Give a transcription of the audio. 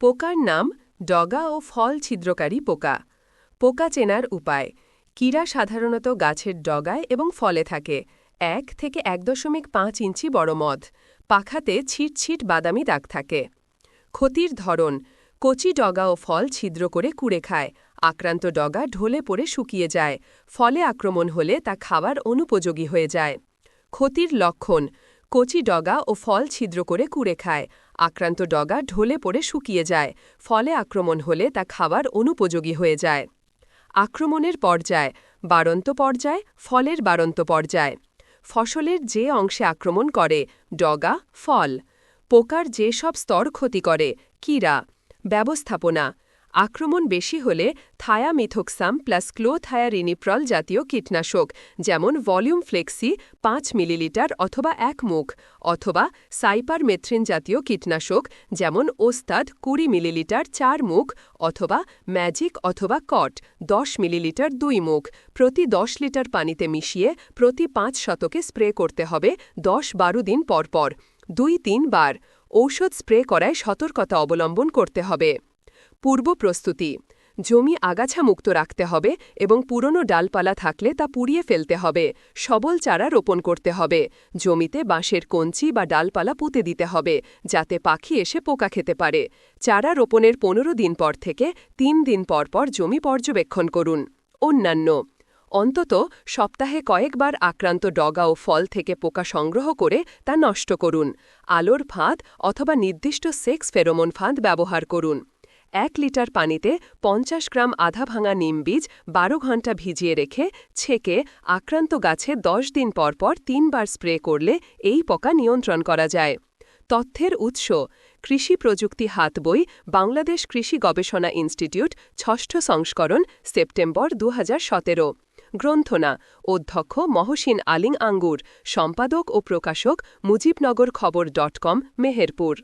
পোকার নাম ডগা ও ফল ছিদ্রকারী পোকা। পোকা চেনার উপায় কীরা সাধারণত গাছের ডগায় এবং ফলে থাকে, এক থেকে এক দশমিক পাঁচ ইঞ্চি বড় মদ, পাখাতে ছিটছিট বাদামি দাগ থাকে। ক্ষতির ধরন, কচি ডগা ও ফল ছিদ্র করে কুড়ে খায়, আক্রান্ত ডগা ঢলে পড়ে শুকিয়ে যায়, ফলে আক্রমণ হলে তা খাবার অনুপযোগী হয়ে যায়। ক্ষতির লক্ষণ কচি ডগা ও ফল ছিদ্র করে কুড়ে খায়। আক্রান্ত ডগা ঢলে পড়ে শুকিয়ে যায়। ফলে আক্রমণ হলে তা খাবার অনুপযোগী হয়ে যায়। আক্রমণের পর্যায়, বাড়ন্ত পর্যায়, ফলের বাড়ন্ত পর্যায়। ফসলের যে অংশে আক্রমণ করে, ডগা, ফল। পোকার যে সব স্তর ক্ষতি করে কীরা ব্যবস্থাপনা আক্রমণ বেশি হলে থায়ামিথোক্সাম প্লাস ক্লোথায়ারিনিপ্রল জাতীয় কীটনাশক, যেমন ভলিউম ফ্লেক্সি, পাঁচ মিলিলিটার অথবা এক মুখ, অথবা সাইপারমেথ্রিন জাতীয় কীটনাশক, যেমন ওস্তাদ কুড়ি মিলিলিটার চার মুখ, অথবা ম্যাজিক অথবা কট, দশ মিলিলিটার দুই মুখ, প্রতি দশ লিটার পানিতে মিশিয়ে প্রতি পাঁচ শতকে স্প্রে করতে হবে দশ বারো দিন পরপর। দুই তিন বার ঔষধ স্প্রে করায় সতর্কতা অবলম্বন করতে হবে। পূর্ব প্রস্তুতি। জমি আগাছা মুক্ত রাখতে হবে এবং পুরনো ডালপালা থাকলে তা পুড়িয়ে ফেলতে হবে। সবল চারা রোপণ করতে হবে। জমিতে বাঁশের কঞ্চি বা ডালপালা পুঁতে দিতে হবে, যাতে পাখি এসে পোকা খেতে পারে। চারা রোপণের পনেরো দিন পর থেকে তিন দিন পর পর জমি পর্যবেক্ষণ করুন। অন্যান্য, অন্তত সপ্তাহে কয়েকবার আক্রান্ত ডগা ও ফল থেকে পোকা সংগ্রহ করে তা নষ্ট করুন। আলোর ফাঁদ অথবা নির্দিষ্ট সেক্স ফেরোমন ফাঁদ ব্যবহার করুন। এক লিটার পানিতে পঞ্চাশ গ্রাম আধা ভাঙা নিম বীজ বারো ঘণ্টা ভিজিয়ে রেখে ছেঁকে আক্রান্ত গাছে দশ দিন পর পর তিনবার স্প্রে করলে এই পোকা নিয়ন্ত্রণ করা যায়। তথ্যের উৎস, কৃষি প্রযুক্তি হাত বই, বাংলাদেশ কৃষি গবেষণা ইনস্টিটিউট, ষষ্ঠ সংস্করণ, সেপ্টেম্বর দু হাজার সতেরো। গ্রন্থনা, অধ্যক্ষ মহসিন আলিং আঙ্গুর, সম্পাদক ও প্রকাশক মুজিবনগর খবর ডট কম, মেহেরপুর।